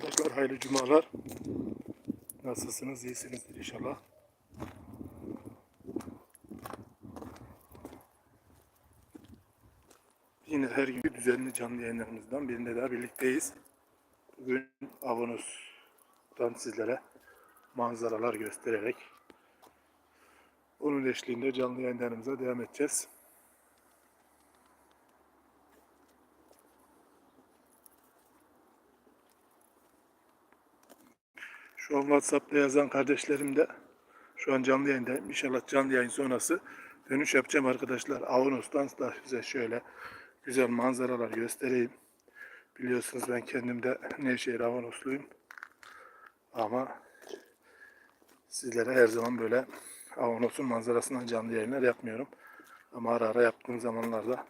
arkadaşlar. Hayırlı cumalar. Nasılsınız? İyisinizdir inşallah. Yine her gün düzenli canlı yayınlarımızdan birinde daha birlikteyiz. Bugün Avanos'tan sizlere manzaralar göstererek onun eşliğinde canlı yayınlarımıza devam edeceğiz. Şu an WhatsApp'ta yazan kardeşlerim de şu an canlı yayındayım. İnşallah canlı yayın sonrası dönüş yapacağım arkadaşlar. Avanos'tan da size şöyle güzel manzaralar göstereyim. Biliyorsunuz ben kendim de Nevşehir Avanosluyum. Ama sizlere her zaman böyle Avanos'un manzarasından canlı yayınlar yapmıyorum. Ama ara ara yaptığım zamanlarda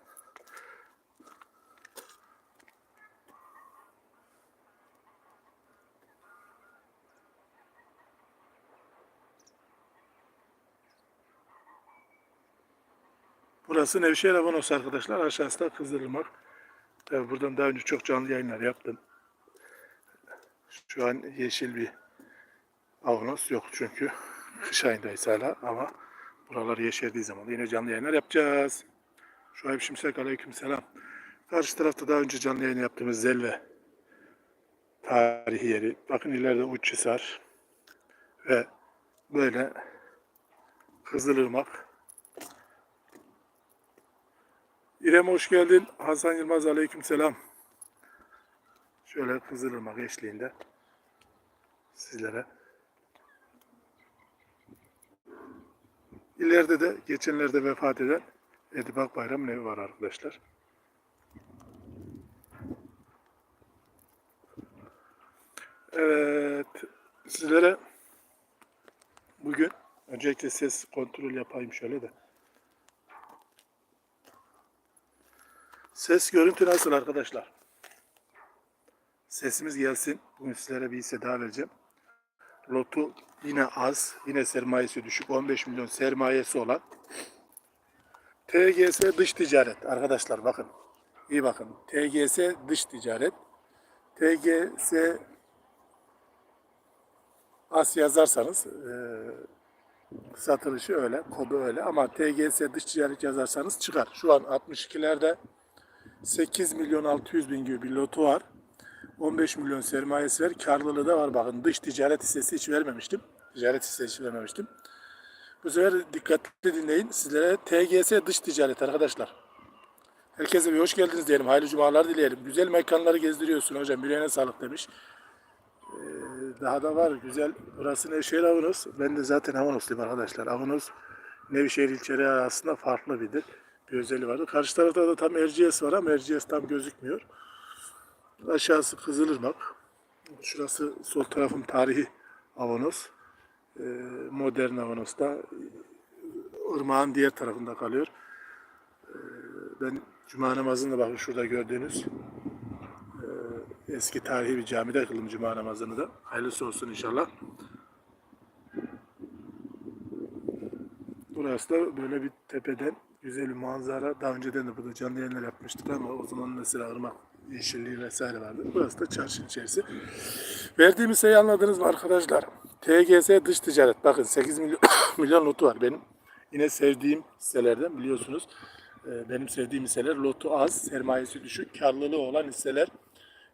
Burası Nevşehir Avanos arkadaşlar. Aşağısı da Kızılırmak. Tabii buradan daha önce çok canlı yayınlar yaptım. Şu an yeşil bir Avanos yok çünkü kış ayındayız hala ama buralar yeşerdiği zaman yine canlı yayınlar yapacağız. Şuayb Şimşek aleyküm selam. Karşı tarafta daha önce canlı yayın yaptığımız Zelve tarihi yeri. Bakın ileride Uçhisar ve böyle Kızılırmak. İrem hoş geldin. Hasan Yılmaz aleyküm selam. Şöyle Kızılırmak eşliğinde sizlere. İleride de geçenlerde vefat eden Edip Akbayram'ın evi var arkadaşlar. Evet, sizlere bugün öncelikle ses kontrol yapayım şöyle de. Ses görüntü nasıl arkadaşlar? Sesimiz gelsin. Bugün sizlere bir hisse daha vereceğim. Lotu yine az. Yine sermayesi düşük. 15 milyon sermayesi olan. TGS dış ticaret. Arkadaşlar bakın. İyi bakın. TGS dış ticaret. TGS as yazarsanız e, satılışı öyle, kodu öyle ama TGS dış ticaret yazarsanız çıkar. Şu an 62'lerde 8 milyon 600 bin gibi bir lotu var. 15 milyon sermayesi var. Karlılığı da var. Bakın dış ticaret hissesi hiç vermemiştim. Ticaret hissesi hiç vermemiştim. Bu sefer dikkatli dinleyin. Sizlere TGS dış ticaret arkadaşlar. Herkese bir hoş geldiniz diyelim. Hayırlı cumalar dileyelim. Güzel mekanları gezdiriyorsun hocam. Yüreğine sağlık demiş. Ee, daha da var. Güzel. Burası Nevşehir Avanos. Ben de zaten Avanosluyum arkadaşlar. Avanos Nevşehir ilçeleri arasında farklı bir bir özelliği vardı. Karşı tarafta da tam Erciyes var ama Erciyes tam gözükmüyor. Aşağısı Kızılırmak. Şurası sol tarafım tarihi Avanos. Ee, modern Avanos da ırmağın diğer tarafında kalıyor. Ee, ben Cuma namazını bakın şurada gördüğünüz ee, eski tarihi bir camide kıldım Cuma namazını da. Hayırlısı olsun inşallah. Burası da böyle bir tepeden güzel bir manzara. Daha önceden de burada canlı yayınlar yapmıştık ama o zaman mesela ırmak yeşilliği vesaire vardı. Burası da çarşı içerisi. Verdiğimiz şeyi anladınız mı arkadaşlar? TGS dış ticaret. Bakın 8 milyon, milyon lotu var benim. Yine sevdiğim hisselerden biliyorsunuz. Ee, Benim sevdiğim hisseler lotu az, sermayesi düşük, karlılığı olan hisseler.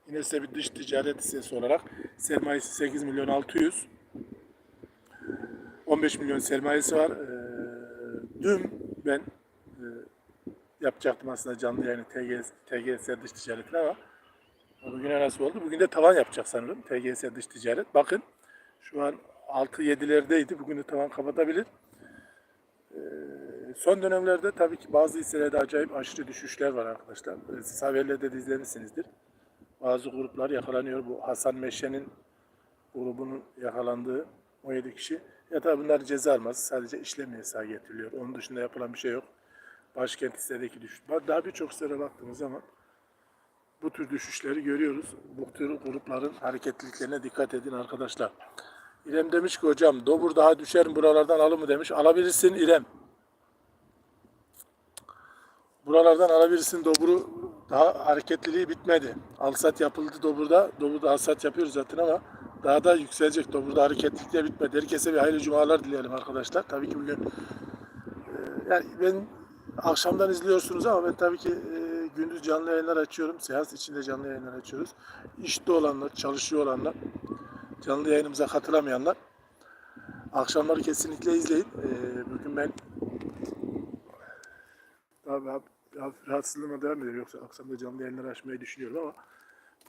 Yine size bir dış ticaret hissesi olarak sermayesi 8 milyon 600. 15 milyon sermayesi var. Ee, Dün ben yapacaktım aslında canlı yayını TGS, TGS dış ticaretine ama bugüne nasıl oldu? Bugün de tavan yapacak sanırım TGS dış ticaret. Bakın şu an 6-7'lerdeydi. Bugün de tavan kapatabilir. Ee, son dönemlerde tabii ki bazı hisselerde acayip aşırı düşüşler var arkadaşlar. Ee, Siz haberlerde de izlemişsinizdir. Bazı gruplar yakalanıyor. Bu Hasan Meşe'nin grubunun yakalandığı 17 kişi. Ya tabii bunlar ceza almaz. Sadece işlem yasağı getiriliyor. Onun dışında yapılan bir şey yok. Başkent hissedeki düşüş. Daha birçok hisselere baktığımız zaman bu tür düşüşleri görüyoruz. Bu tür grupların hareketliliklerine dikkat edin arkadaşlar. İrem demiş ki hocam dobur daha düşer mi buralardan alır mı demiş. Alabilirsin İrem. Buralardan alabilirsin doburu daha hareketliliği bitmedi. Alsat yapıldı Dobur'da. Dobur'da alsat yapıyoruz zaten ama daha da yükselecek. Dobur'da hareketlilik de bitmedi. Herkese bir hayırlı cumalar dileyelim arkadaşlar. Tabii ki bugün e, yani ben akşamdan izliyorsunuz ama ben tabii ki e, gündüz canlı yayınlar açıyorum. Seans içinde canlı yayınlar açıyoruz. İşte olanlar, çalışıyor olanlar, canlı yayınımıza katılamayanlar akşamları kesinlikle izleyin. E, bugün ben Abi, abi, abi rahatsızlığıma devam ediyor. Yoksa akşam da canlı yayınlar açmayı düşünüyorum ama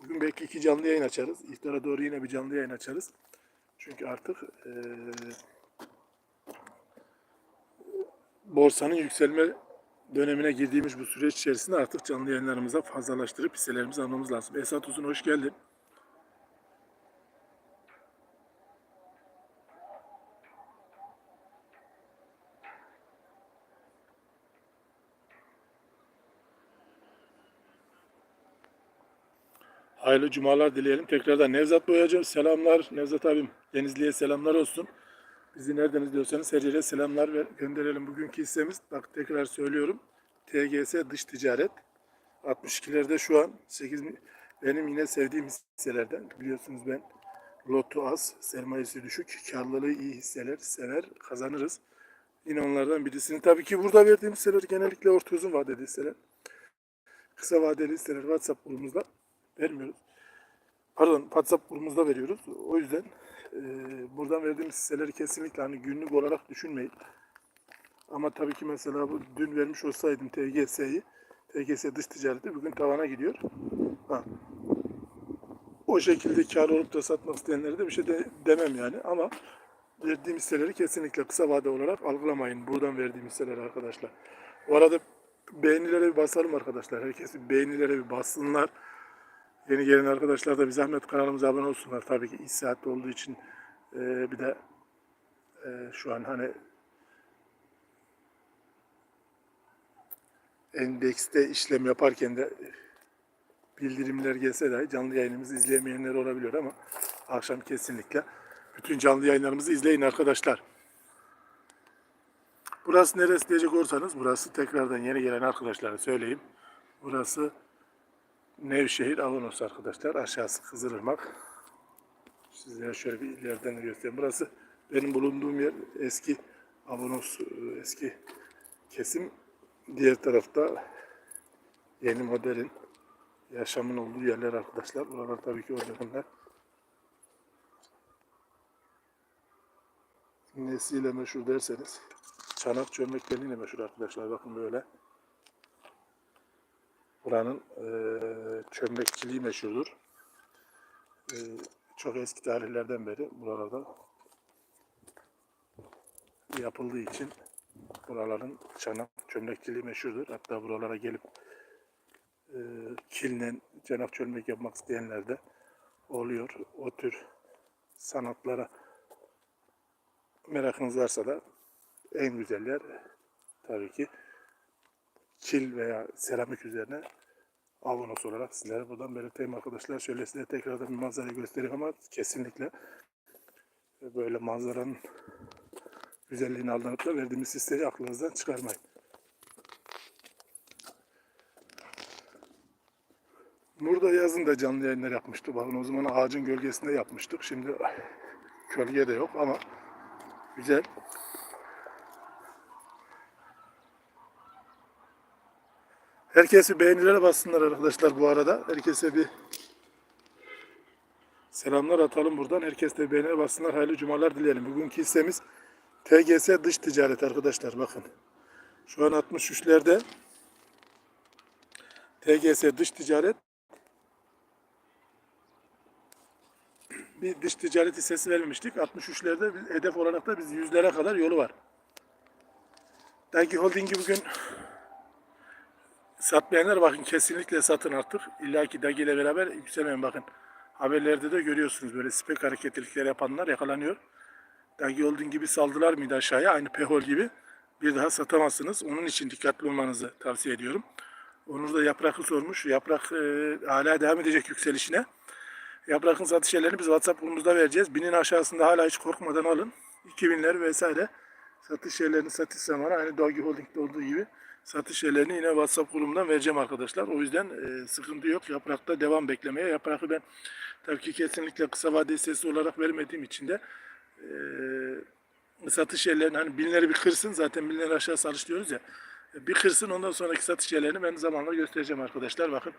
bugün belki iki canlı yayın açarız. İftara doğru yine bir canlı yayın açarız. Çünkü artık eee, borsanın yükselme dönemine girdiğimiz bu süreç içerisinde artık canlı yayınlarımıza fazlalaştırıp hisselerimizi almamız lazım. Esat Uzun hoş geldin. Hayırlı cumalar dileyelim. Tekrardan Nevzat Boyacı selamlar. Nevzat abim Denizli'ye selamlar olsun. Bizi nereden izliyorsanız her yere selamlar ver, gönderelim. Bugünkü hissemiz bak tekrar söylüyorum. TGS dış ticaret. 62'lerde şu an 8 mi- benim yine sevdiğim hisselerden. Biliyorsunuz ben lotu az, sermayesi düşük, karlılığı iyi hisseler sever, kazanırız. Yine onlardan birisini. Tabii ki burada verdiğim hisseler genellikle orta uzun vadeli hisseler. Kısa vadeli hisseler WhatsApp grubumuzda vermiyoruz. Pardon WhatsApp grubumuzda veriyoruz. O yüzden e, buradan verdiğimiz hisseleri kesinlikle hani günlük olarak düşünmeyin. Ama tabii ki mesela bu dün vermiş olsaydım TGS'yi, TGS dış ticareti bugün tavana gidiyor. Ha. O şekilde kar olup da satmak isteyenlere de bir şey de demem yani ama verdiğim hisseleri kesinlikle kısa vade olarak algılamayın. Buradan verdiğim hisseleri arkadaşlar. Bu arada beğenilere bir basalım arkadaşlar. Herkes beğenilere bir bassınlar. Yeni gelen arkadaşlar da bir zahmet kanalımıza abone olsunlar. Tabii ki iş saatte olduğu için e, bir de e, şu an hani endekste işlem yaparken de bildirimler gelse dahi canlı yayınımızı izleyemeyenler olabiliyor ama akşam kesinlikle bütün canlı yayınlarımızı izleyin arkadaşlar. Burası neresi diyecek olursanız burası tekrardan yeni gelen arkadaşlara söyleyeyim. Burası Nevşehir Avanos arkadaşlar. Aşağısı Kızılırmak. Sizlere şöyle bir ileriden de göstereyim. Burası benim bulunduğum yer eski Avanos e, eski kesim. Diğer tarafta yeni modelin yaşamın olduğu yerler arkadaşlar. Buralar tabii ki o dönemler. Nesiyle meşhur derseniz çanak çömlekleriyle meşhur arkadaşlar. Bakın böyle. Buranın eee çömlekçiliği meşhurdur. Eee, çok eski tarihlerden beri buralarda yapıldığı için buraların çanak çömlekçiliği meşhurdur. Hatta buralara gelip eee kilinen çanak çömlek yapmak isteyenler de oluyor. O tür sanatlara merakınız varsa da en güzel yer tabii ki kil veya seramik üzerine Avanos olarak sizlere buradan belirteyim arkadaşlar. Şöyle size tekrardan bir manzarayı göstereyim ama kesinlikle böyle manzaranın güzelliğini aldanıp da verdiğimiz hisseyi aklınızdan çıkarmayın. Burada yazın da canlı yayınlar yapmıştık. Bakın o zaman ağacın gölgesinde yapmıştık. Şimdi gölge de yok ama güzel. Herkesi beğenilere bassınlar arkadaşlar bu arada. Herkese bir selamlar atalım buradan. Herkes de beğenilere bassınlar. Hayırlı cumalar dileyelim. Bugünkü hissemiz TGS dış ticaret arkadaşlar bakın. Şu an 63'lerde TGS dış ticaret bir dış ticaret hissesi vermemiştik. 63'lerde biz- hedef olarak da biz yüzlere kadar yolu var. Dagi Holding'i bugün Satmayanlar bakın kesinlikle satın artık. İlla ki Dagi ile beraber yükselmeyin bakın. Haberlerde de görüyorsunuz böyle spek hareketlilikler yapanlar yakalanıyor. Dagi Holding gibi saldılar mıydı aşağıya aynı Pehol gibi bir daha satamazsınız. Onun için dikkatli olmanızı tavsiye ediyorum. Onur da Yaprak'ı sormuş. Yaprak e, hala devam edecek yükselişine. Yaprak'ın satış yerlerini biz WhatsApp grubumuzda vereceğiz. Binin aşağısında hala hiç korkmadan alın. 2000'ler vesaire satış yerlerinin satış zamanı aynı Dagi Holding'de olduğu gibi satış yerlerini yine WhatsApp grubundan vereceğim arkadaşlar. O yüzden e, sıkıntı yok. Yaprakta devam beklemeye. Yaprağı ben tabii ki kesinlikle kısa vadeli sesi olarak vermediğim için de e, satış yerlerini hani binleri bir kırsın. Zaten binleri aşağı salış diyoruz ya. Bir kırsın ondan sonraki satış yerlerini ben zamanla göstereceğim arkadaşlar. Bakın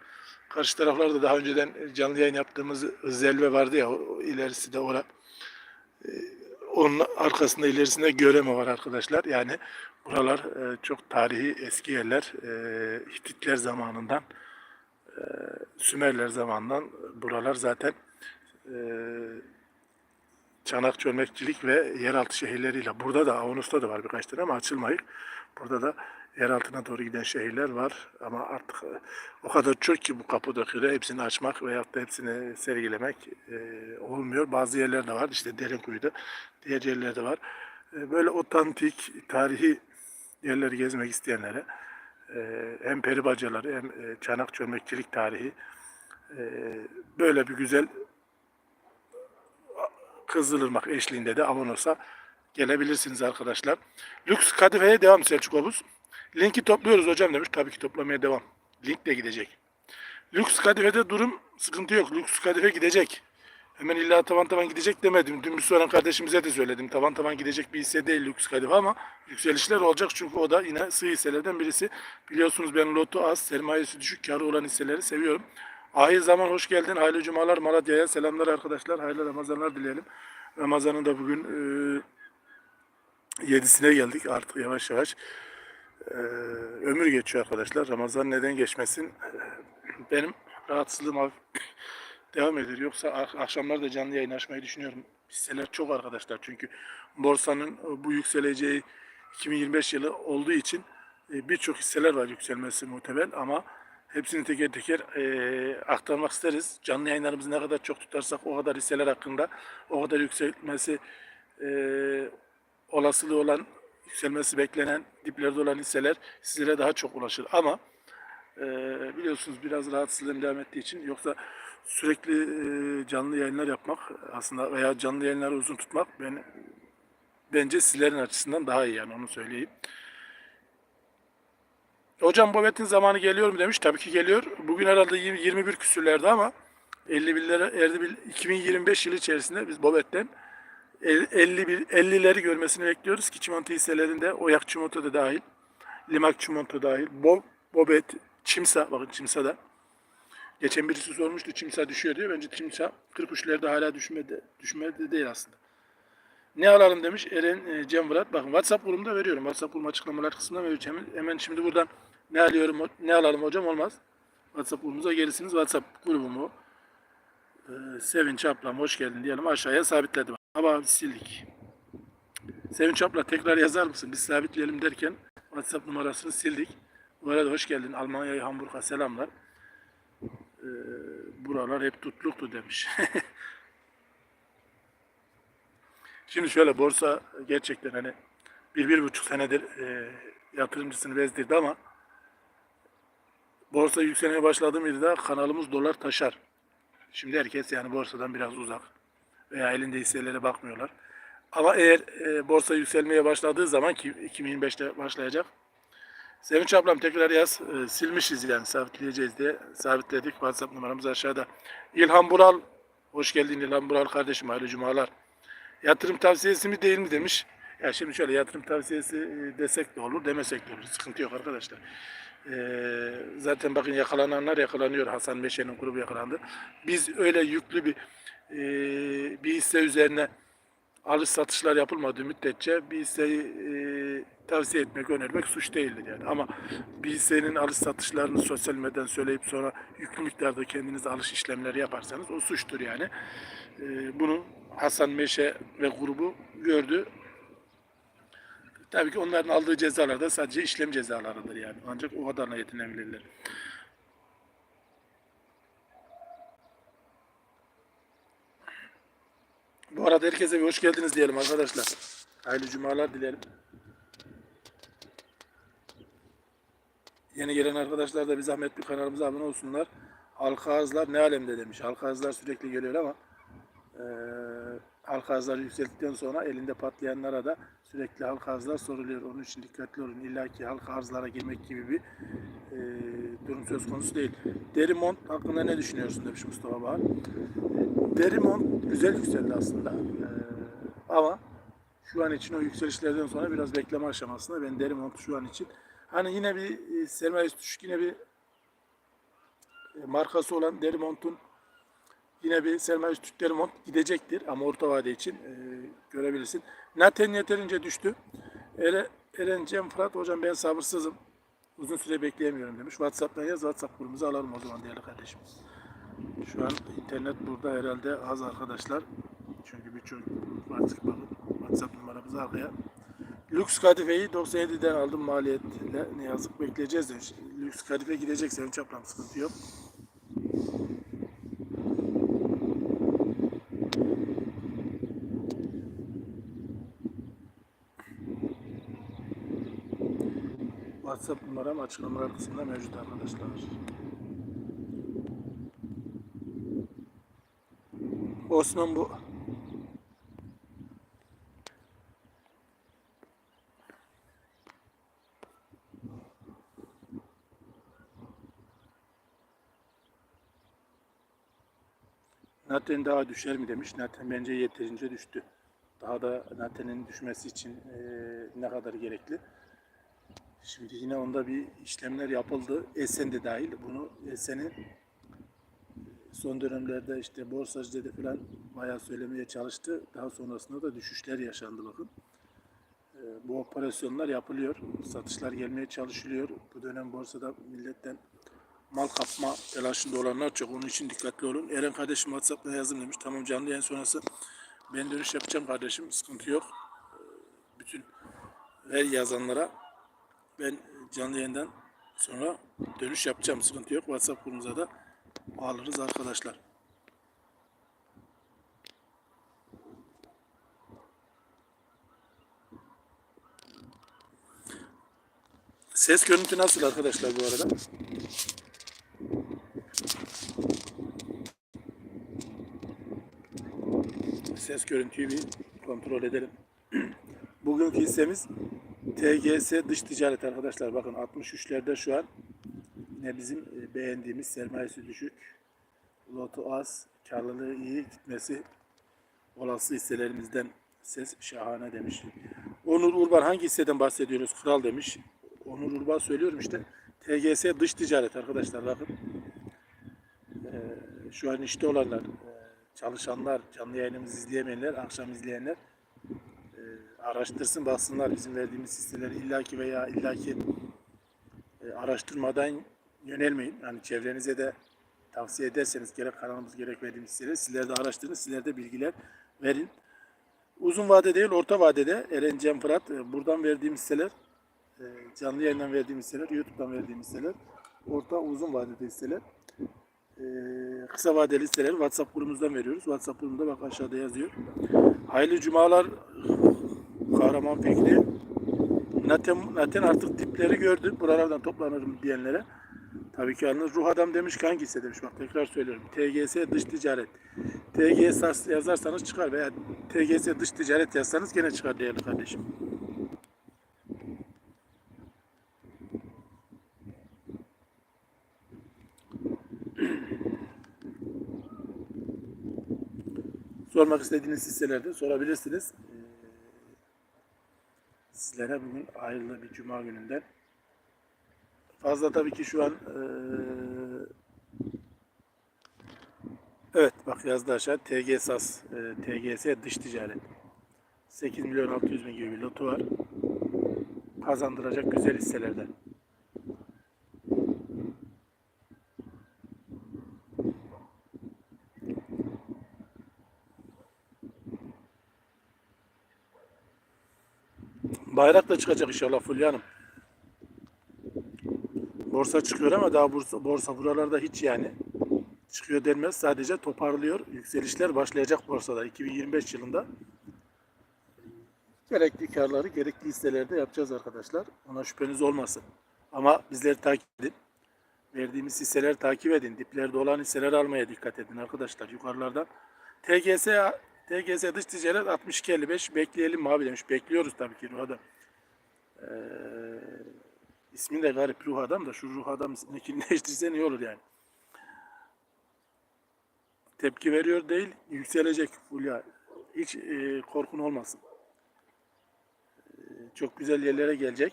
karşı taraflarda daha önceden canlı yayın yaptığımız zelve vardı ya o, ilerisi de ora. E, onun arkasında ilerisinde göreme var arkadaşlar. Yani buralar e, çok tarihi eski yerler. E, Hititler zamanından e, Sümerler zamanından buralar zaten e, çanak çömlekçilik ve yeraltı şehirleriyle. Burada da Avanos'ta da var birkaç tane ama açılmayık. Burada da yer altına doğru giden şehirler var ama artık e, o kadar çok ki bu Kapadokya'da hepsini açmak veyahut da hepsini sergilemek e, olmuyor. Bazı yerler de var işte Derinkuyu'da, diğer yerlerde var. E, böyle otantik, tarihi yerleri gezmek isteyenlere e, hem peri bacaları hem e, çanak çömlekçilik tarihi e, böyle bir güzel Kızılırmak eşliğinde de Avanos'a gelebilirsiniz arkadaşlar. Lüks Kadife'ye devam Selçuk Obuz. Linki topluyoruz hocam demiş. Tabii ki toplamaya devam. Link de gidecek. Lüks Kadife'de durum sıkıntı yok. Lüks Kadife gidecek. Hemen illa tavan tavan gidecek demedim. Dün bir soran kardeşimize de söyledim. Tavan tavan gidecek bir hisse değil Lüks Kadife ama yükselişler olacak. Çünkü o da yine sığ hisselerden birisi. Biliyorsunuz ben lotu az, sermayesi düşük, karı olan hisseleri seviyorum. Ahir zaman hoş geldin. Hayırlı cumalar Malatya'ya. Selamlar arkadaşlar. Hayırlı Ramazanlar dileyelim. Ramazan'ın da bugün e, yedisine geldik artık yavaş yavaş. E, ömür geçiyor arkadaşlar. Ramazan neden geçmesin? E, Benim rahatsızlığım devam ediyor. Yoksa ak- akşamlar da canlı yayın açmayı düşünüyorum. Hisseler çok arkadaşlar. Çünkü borsanın e, bu yükseleceği 2025 yılı olduğu için e, birçok hisseler var yükselmesi muhtemel ama hepsini teker teker e, aktarmak isteriz. Canlı yayınlarımızı ne kadar çok tutarsak o kadar hisseler hakkında o kadar yükselmesi e, olasılığı olan yükselmesi beklenen diplerde olan hisseler sizlere daha çok ulaşır. Ama e, biliyorsunuz biraz rahatsızlığım devam ettiği için yoksa sürekli e, canlı yayınlar yapmak aslında veya canlı yayınları uzun tutmak ben bence sizlerin açısından daha iyi yani onu söyleyeyim. Hocam Bobet'in zamanı geliyor mu demiş. Tabii ki geliyor. Bugün herhalde 20 21 küsürlerde ama 51'lere erdi bir 2025 yılı içerisinde biz Bobet'ten 51 50'leri görmesini bekliyoruz ki çimento hisselerinde Oyak çimento da dahil, Limak çimento dahil, Bob, Bobet, Çimsa bakın Çimsa da Geçen birisi sormuştu Çimsa düşüyor diyor. Bence Çimsa 43'lerde hala düşmedi. Düşmedi değil aslında. Ne alalım demiş Eren e, Cem Murat. Bakın WhatsApp grubumda veriyorum. WhatsApp grubu açıklamalar kısmında vereceğim. Hemen şimdi buradan ne alıyorum, ne alalım hocam olmaz. WhatsApp grubumuza gelirsiniz. WhatsApp grubumu e, Sevinç ablam hoş geldin diyelim aşağıya sabitledim. Ama sildik. Sevinç abla tekrar yazar mısın? Biz sabitleyelim derken WhatsApp numarasını sildik. Bu arada hoş geldin. Almanya'ya Hamburg'a selamlar. E, buralar hep tutluktu demiş. Şimdi şöyle borsa gerçekten hani bir, bir buçuk senedir e, yatırımcısını bezdirdi ama borsa yükselmeye başladı mıydı da kanalımız dolar taşar. Şimdi herkes yani borsadan biraz uzak veya elinde hisselere bakmıyorlar. Ama eğer e, borsa yükselmeye başladığı zaman ki 2025'te başlayacak. Sevinç ablam tekrar yaz. E, silmişiz yani sabitleyeceğiz diye sabitledik. WhatsApp numaramız aşağıda. İlhan Bural. Hoş geldin İlhan Bural kardeşim. Hayırlı cumalar. Yatırım tavsiyesi mi değil mi demiş. Ya şimdi şöyle yatırım tavsiyesi e, desek de olur demesek de olur. Sıkıntı yok arkadaşlar. Ee, zaten bakın yakalananlar yakalanıyor. Hasan Meşe'nin grubu yakalandı. Biz öyle yüklü bir e, bir hisse üzerine alış satışlar yapılmadığı müddetçe bir hisseyi e, tavsiye etmek, önermek suç değildir yani. Ama bir hissenin alış satışlarını sosyal medyadan söyleyip sonra yüklü miktarda kendiniz alış işlemleri yaparsanız o suçtur yani. E, bunu Hasan Meşe ve grubu gördü. Tabii ki onların aldığı cezalar da sadece işlem cezalarıdır yani. Ancak o kadarla yetinebilirler. Bu arada herkese bir hoş geldiniz diyelim arkadaşlar. Hayırlı cumalar dilerim. Yeni gelen arkadaşlar da bir zahmet bir kanalımıza abone olsunlar. Halka arzlar ne alemde demiş. Halka arzlar sürekli geliyor ama eee halka arzları yükselttikten sonra elinde patlayanlara da sürekli halka arzlar soruluyor. Onun için dikkatli olun. İlla ki halka arzlara girmek gibi bir e, durum söz konusu değil. Derimont hakkında ne düşünüyorsun demiş Mustafa Bahar. Derimont güzel yükseldi aslında. E, ama şu an için o yükselişlerden sonra biraz bekleme aşamasında. Ben Derimont şu an için hani yine bir e, sermayesi düşük yine bir e, markası olan Derimont'un yine bir sermayesi düşük Derimont gidecektir ama orta vade için e, görebilirsin. Naten yeterince düştü. Ere, Eren Cem Fırat hocam ben sabırsızım. Uzun süre bekleyemiyorum demiş. WhatsApp'tan yaz WhatsApp grubumuzu alalım o zaman değerli kardeşim. Şu an internet burada herhalde az arkadaşlar. Çünkü birçok artık bakın WhatsApp numaramızı arkaya. Lüks kadifeyi 97'den aldım maliyetle. Ne yazık bekleyeceğiz demiş. Lüks kadife gidecekse ön çapram sıkıntı yok. WhatsApp numaram açıklamalar kısmında mevcut arkadaşlar. Osman bu. Naten daha düşer mi demiş. Naten bence yeterince düştü. Daha da Naten'in düşmesi için eee, ne kadar gerekli? Şimdi yine onda bir işlemler yapıldı. Esen de dahil. Bunu Esen'in son dönemlerde işte borsacıda da falan bayağı söylemeye çalıştı. Daha sonrasında da düşüşler yaşandı bakın. Ee, Bu operasyonlar yapılıyor. Satışlar gelmeye çalışılıyor. Bu dönem borsada milletten mal kapma telaşında olanlar çok. Onun için dikkatli olun. Eren kardeşim WhatsApp'ta yazdım demiş. Tamam canlı yayın sonrası ben dönüş yapacağım kardeşim. Sıkıntı yok. Ee, Bütün her yazanlara ben canlı yayından sonra dönüş yapacağım. Sıkıntı yok. WhatsApp grubumuza da alırız arkadaşlar. Ses görüntü nasıl arkadaşlar bu arada? Ses görüntüyü bir kontrol edelim. Bugünkü hissemiz TGS dış ticaret arkadaşlar. Bakın 63'lerde şu an yine bizim e, beğendiğimiz sermayesi düşük. Lotu az, karlılığı iyi gitmesi olası hisselerimizden ses şahane demiş. Onur Urban hangi hisseden bahsediyoruz? Kral demiş. Onur Urban söylüyorum işte. TGS dış ticaret arkadaşlar bakın. Ee, şu an işte olanlar, e, çalışanlar, canlı yayınımızı izleyemeyenler, akşam izleyenler e, araştırsın, baksınlar bizim verdiğimiz hisseleri illaki veya illaki e, araştırmadan yönelmeyin. Yani çevrenize de tavsiye ederseniz gerek kanalımız gerek verdiğimiz hisseleri sizler de araştırın, sizler de bilgiler verin. Uzun vade değil, orta vadede Eren Cem Fırat e, buradan verdiğim hisseler e, canlı yayından verdiğim hisseler, YouTube'dan verdiğim hisseler, orta uzun vadede hisseler. E, kısa vadeli hisseleri WhatsApp grubumuzdan veriyoruz. WhatsApp grubunda bak aşağıda yazıyor. Hayırlı cumalar Kahraman Fikri. Naten, Naten artık dipleri gördü. Buralardan toplanırım diyenlere. Tabii ki yalnız ruh adam demiş ki hangi hisse demiş. Bak tekrar söylüyorum. TGS dış ticaret. TGS yazarsanız çıkar veya TGS dış ticaret yazsanız gene çıkar değerli kardeşim. Sormak istediğiniz hisselerde sorabilirsiniz. Ee, Sizlere bugün hayırlı bir cuma gününden. Fazla tabii ki şu an eee, Evet bak yazdı aşağı TG SAS, e, TGS dış ticaret. 8 milyon 600 bin gibi bir lotu var. Kazandıracak güzel hisselerden. Bayrak da çıkacak inşallah Fulya Hanım. Borsa çıkıyor ama daha borsa, borsa buralarda hiç yani çıkıyor denmez. Sadece toparlıyor. Yükselişler başlayacak borsada 2025 yılında. Gerekli karları gerekli hisselerde yapacağız arkadaşlar. Ona şüpheniz olmasın. Ama bizleri takip edin. Verdiğimiz hisseleri takip edin. Diplerde olan hisseleri almaya dikkat edin arkadaşlar yukarılardan. TGS TGS dış ticaret 62.55 bekleyelim mi abi demiş. Bekliyoruz tabii ki ruh adam. Ee, ismi de garip ruh adam da şu ruh adam ismini değiştirsen iyi olur yani. Tepki veriyor değil, yükselecek Fulya. Hiç e, korkun olmasın. E, çok güzel yerlere gelecek.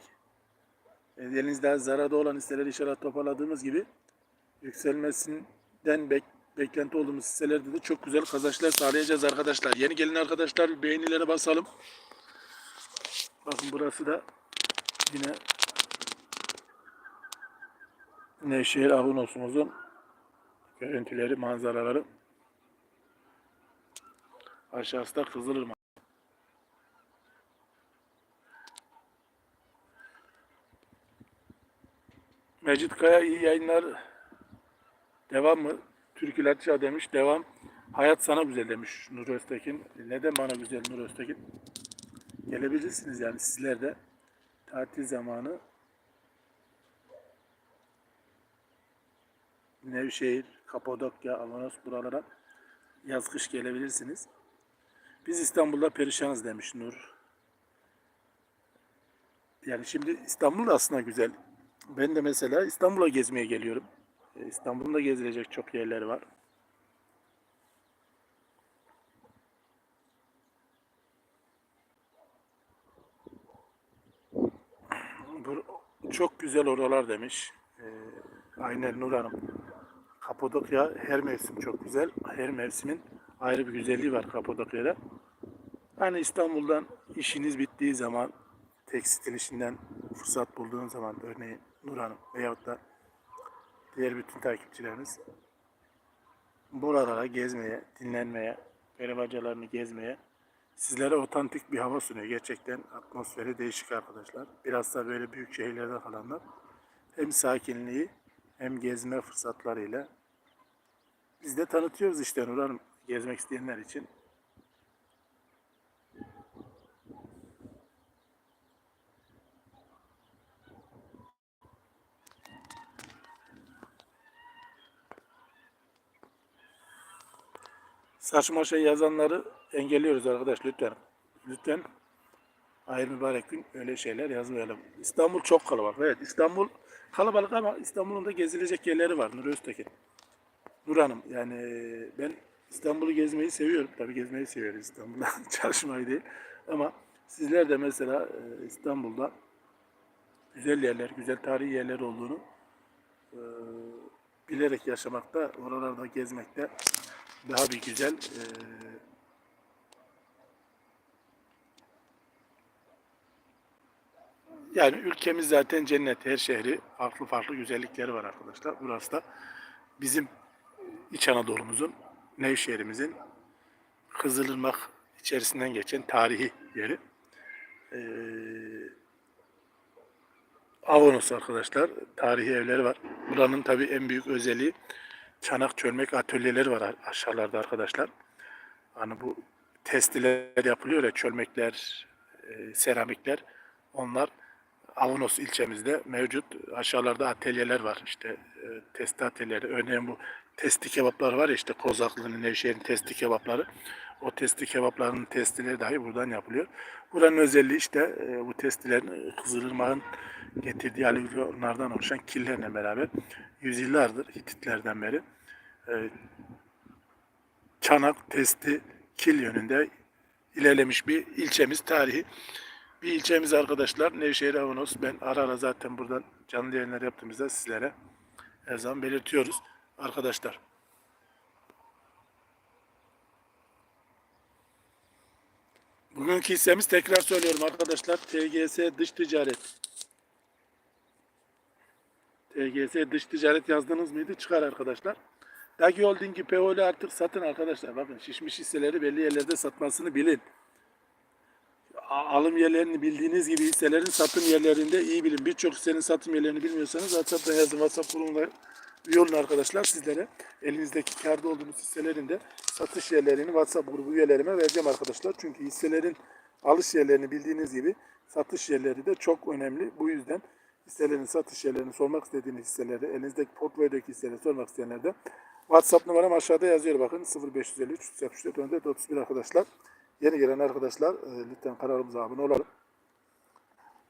E, elinizde zararda olan hisseleri inşallah toparladığımız gibi yükselmesinden bek, beklenti olduğumuz hisselerde de çok güzel kazançlar sağlayacağız arkadaşlar. Yeni gelen arkadaşlar bir beğenilere basalım. Bakın burası da yine Nevşehir Ahunos'umuzun görüntüleri, manzaraları. Aşağısı da Kızılırmak. Mecit Kaya iyi yayınlar. Devam mı? Türküler Çağ demiş. Devam. Hayat sana güzel demiş Nur Öztekin. Neden bana güzel Nur Öztekin? Gelebilirsiniz yani sizler de. Tatil zamanı Nevşehir, Kapadokya, Avanos buralara yaz kış gelebilirsiniz. Biz İstanbul'da perişanız demiş Nur. Yani şimdi İstanbul da aslında güzel. Ben de mesela İstanbul'a gezmeye geliyorum. E, İstanbul'un da gezilecek çok yerleri var. Çok güzel oralar demiş. E, aynen Nur Hanım. Kapadokya her mevsim çok güzel. Her mevsimin ayrı bir güzelliği var Kapadokya'da. Hani İstanbul'dan işiniz bittiği zaman tekstil işinden fırsat bulduğun zaman örneğin Nur Hanım veyahut da diğer bütün takipçilerimiz buralara gezmeye, dinlenmeye, peri bacalarını gezmeye sizlere otantik bir hava sunuyor. Gerçekten atmosferi değişik arkadaşlar. Biraz da böyle büyük şehirlerde kalanlar hem sakinliği hem gezme fırsatlarıyla biz de tanıtıyoruz işte Nur gezmek isteyenler için. Saçma şey yazanları engelliyoruz arkadaş lütfen. Lütfen hayır mübarek gün öyle şeyler yazmayalım. İstanbul çok kalabalık. Evet İstanbul kalabalık ama İstanbul'un da gezilecek yerleri var Nur Öztekin. Nur Hanım yani ben İstanbul'u gezmeyi seviyorum. Tabii gezmeyi seviyorum İstanbul'da. Çalışmayı değil. Ama sizler de mesela e, İstanbul'da güzel yerler, güzel tarihi yerler olduğunu e, bilerek yaşamakta, oralarda gezmekte daha bir güzel e, yani ülkemiz zaten cennet. Her şehri farklı farklı güzellikleri var arkadaşlar. Burası da bizim İç Anadolu'muzun, Nevşehir'imizin Kızılırmak içerisinden geçen tarihi yeri. Ee, Avanos arkadaşlar. Tarihi evleri var. Buranın tabii en büyük özelliği çanak çölmek atölyeleri var aşağılarda arkadaşlar. Hani bu testiler yapılıyor ya çölmekler, e, seramikler. Onlar Avanos ilçemizde mevcut. Aşağılarda atölyeler var. İşte e, testi atölyeleri. Örneğin bu testi kebaplar var ya işte Kozaklı'nın, Nevşehir'in testi kebapları. O testi kebaplarının testileri dahi buradan yapılıyor. Buranın özelliği işte e, bu testilerin e, Kızılırmak'ın getirdiği alüvyonlardan oluşan killerle beraber yüzyıllardır Hititlerden beri e, çanak, testi, kil yönünde ilerlemiş bir ilçemiz tarihi. Bir ilçemiz arkadaşlar Nevşehir Avanos. Ben ara ara zaten buradan canlı yayınlar yaptığımızda sizlere her zaman belirtiyoruz arkadaşlar. Bugünkü hissemiz tekrar söylüyorum arkadaşlar. TGS dış ticaret. TGS dış ticaret yazdınız mıydı? Çıkar arkadaşlar. Dagi Holding'i PO'lu artık satın arkadaşlar. Bakın şişmiş hisseleri belli yerlerde satmasını bilin. Alım yerlerini bildiğiniz gibi hisselerin satım yerlerinde iyi bilin. Birçok hissenin satım yerlerini bilmiyorsanız WhatsApp'tan yazın. WhatsApp grubunda üye olun arkadaşlar sizlere. Elinizdeki kârda olduğunuz hisselerin de satış yerlerini WhatsApp grubu üyelerime vereceğim arkadaşlar. Çünkü hisselerin alış yerlerini bildiğiniz gibi satış yerleri de çok önemli. Bu yüzden hisselerin satış yerlerini sormak istediğiniz hisseleri, elinizdeki portföydeki hisseleri sormak isteyenler de WhatsApp numaram aşağıda yazıyor bakın 0553 364 14 31 arkadaşlar. Yeni gelen arkadaşlar e, lütfen kanalımıza abone olalım.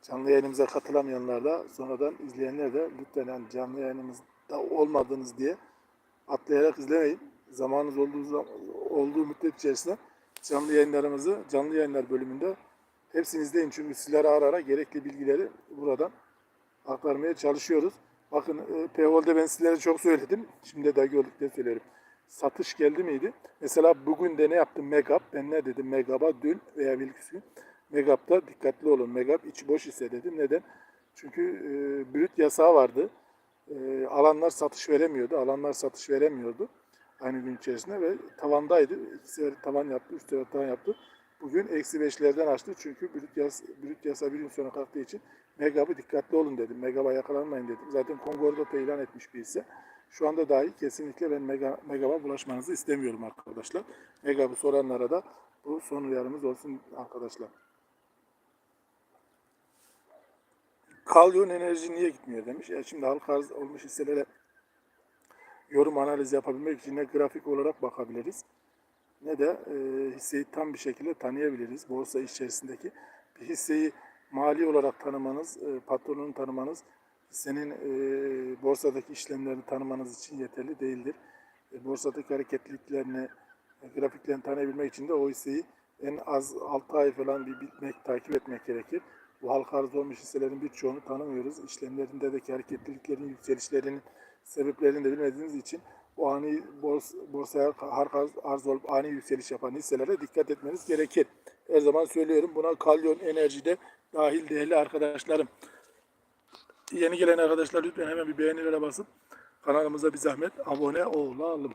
Canlı yayınımıza katılamayanlar da sonradan izleyenler de lütfen yani canlı yayınımızda olmadınız diye atlayarak izlemeyin. Zamanınız olduğu, olduğu müddet içerisinde canlı yayınlarımızı canlı yayınlar bölümünde hepsini izleyin. Çünkü sizlere ara ara gerekli bilgileri buradan aktarmaya çalışıyoruz. Bakın e, Paywall'de ben sizlere çok söyledim. Şimdi de gördükleri söylerim. Satış geldi miydi? Mesela bugün de ne yaptım Megap? Ben ne dedim Megap'a dün veya bir gün. Megap'ta dikkatli olun. Megap içi boş ise dedim. Neden? Çünkü e, brüt yasağı vardı. E, alanlar satış veremiyordu. Alanlar satış veremiyordu. Aynı gün içerisinde ve tavandaydı. İki sefer tavan yaptı, üç sefer tavan yaptı. Bugün eksi beşlerden açtı. Çünkü brüt, yas, brüt yasa bir gün sonra kalktığı için Megap'ı dikkatli olun dedim. Megap'a yakalanmayın dedim. Zaten Kongor'da da ilan etmiş bir hisse. Şu anda dahi kesinlikle ben Mega, Megap'a bulaşmanızı istemiyorum arkadaşlar. Megap'ı soranlara da bu son uyarımız olsun arkadaşlar. Kalyon enerji niye gitmiyor demiş. Ya şimdi halka arz olmuş hisselere yorum analiz yapabilmek için ne grafik olarak bakabiliriz ne de e, hisseyi tam bir şekilde tanıyabiliriz. Borsa içerisindeki bir hisseyi mali olarak tanımanız, e, patronunu tanımanız, hissenin e, borsadaki işlemlerini tanımanız için yeterli değildir. E, borsadaki hareketliliklerini, e, grafiklerini tanıyabilmek için de o hisseyi en az 6 ay falan bir bitmek, takip etmek gerekir. Bu halka arz olmuş hisselerin birçoğunu tanımıyoruz. İşlemlerindeki hareketliliklerin, yükselişlerinin sebeplerini de bilmediğimiz için bu ani bors, borsaya halka arz, olup ani yükseliş yapan hisselere dikkat etmeniz gerekir. Her zaman söylüyorum buna kalyon enerjide dahil değerli arkadaşlarım. Yeni gelen arkadaşlar lütfen hemen bir beğenilere basıp kanalımıza bir zahmet abone olalım.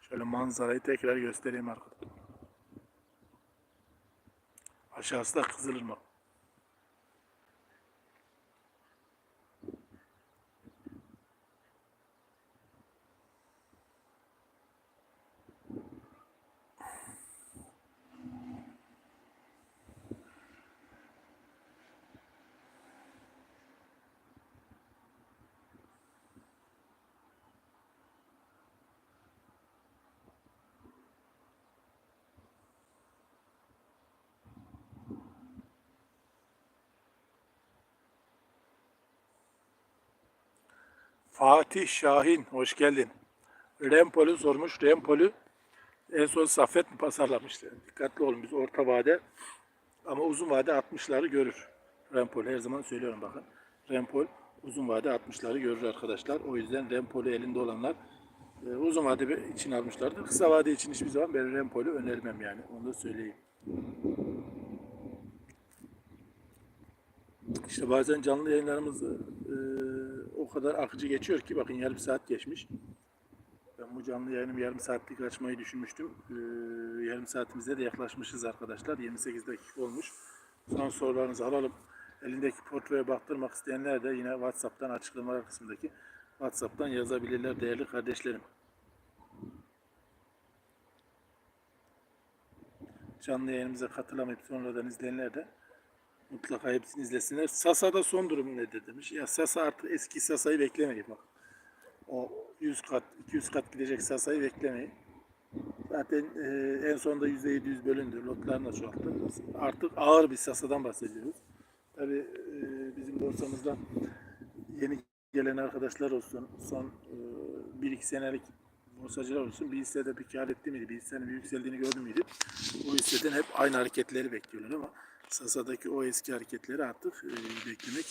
Şöyle manzarayı tekrar göstereyim arkadaşlar. Aşağısı da Kızılırmak. Fatih Şahin hoş geldin. Rempol'ü sormuş. Rempol'ü en son Saffet mi pazarlamıştı? Dikkatli olun biz orta vade ama uzun vade 60'ları görür. Rempol her zaman söylüyorum bakın. Rempol uzun vade 60'ları görür arkadaşlar. O yüzden Rempol'ü elinde olanlar e, uzun vade için almışlardır. Kısa vade için hiçbir zaman ben Rempol'ü önermem yani. Onu da söyleyeyim. İşte bazen canlı yayınlarımız e, o kadar akıcı geçiyor ki bakın yarım saat geçmiş. Ben bu canlı yayınımı yarım saatlik açmayı düşünmüştüm. E, yarım saatimize de yaklaşmışız arkadaşlar. 28 dakika olmuş. Son sorularınızı alalım. Elindeki portföye baktırmak isteyenler de yine WhatsApp'tan açıklamalar kısmındaki WhatsApp'tan yazabilirler değerli kardeşlerim. Canlı yayınımıza katılamayıp sonradan izleyenler de Mutlaka hepsini izlesinler. Sasa'da son durum nedir demiş. Ya Sasa artık eski Sasa'yı beklemeyin bak. O 100 kat, 200 kat gidecek Sasa'yı beklemeyin. Zaten e, en sonunda %700 bölündü. Lotlarını çoğalttı. Artık ağır bir Sasa'dan bahsediyoruz. Tabi e, bizim borsamızda yeni gelen arkadaşlar olsun, son e, 1-2 senelik borsacılar olsun bir hissede bir kar etti miydi, bir hissenin bir yükseldiğini gördü müydü? Bu hisseden hep aynı hareketleri bekliyorlar ama Sasa'daki o eski hareketleri artık e, beklemek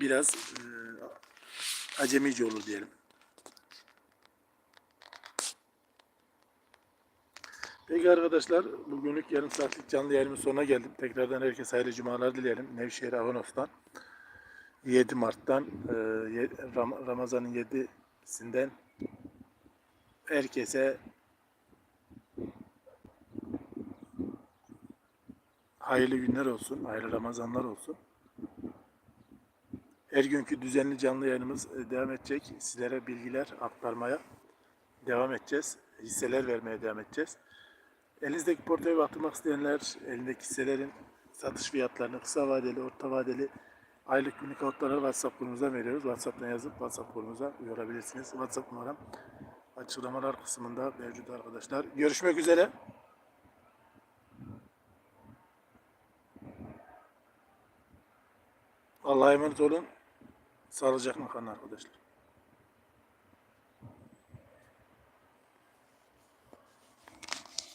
biraz e, acemice olur diyelim. Peki arkadaşlar bugünlük yarım saatlik canlı yayınımın sonuna geldim. Tekrardan herkese hayırlı cumalar dileyelim. Nevşehir Avanos'tan 7 Mart'tan e, Ram- Ramazan'ın 7'sinden herkese hayırlı günler olsun, hayırlı Ramazanlar olsun. Her günkü düzenli canlı yayınımız e, devam edecek. Sizlere bilgiler aktarmaya devam edeceğiz. Hisseler vermeye devam edeceğiz. Elinizdeki portföye baktırmak isteyenler, elindeki hisselerin satış fiyatlarını kısa vadeli, orta vadeli Aylık günlük kodları WhatsApp grubumuza veriyoruz. WhatsApp'tan yazıp WhatsApp grubumuza uyarabilirsiniz. WhatsApp numaram açıklamalar kısmında mevcut arkadaşlar. Görüşmek üzere. Allah'a emanet olun. Sağlıcakla kalın arkadaşlar.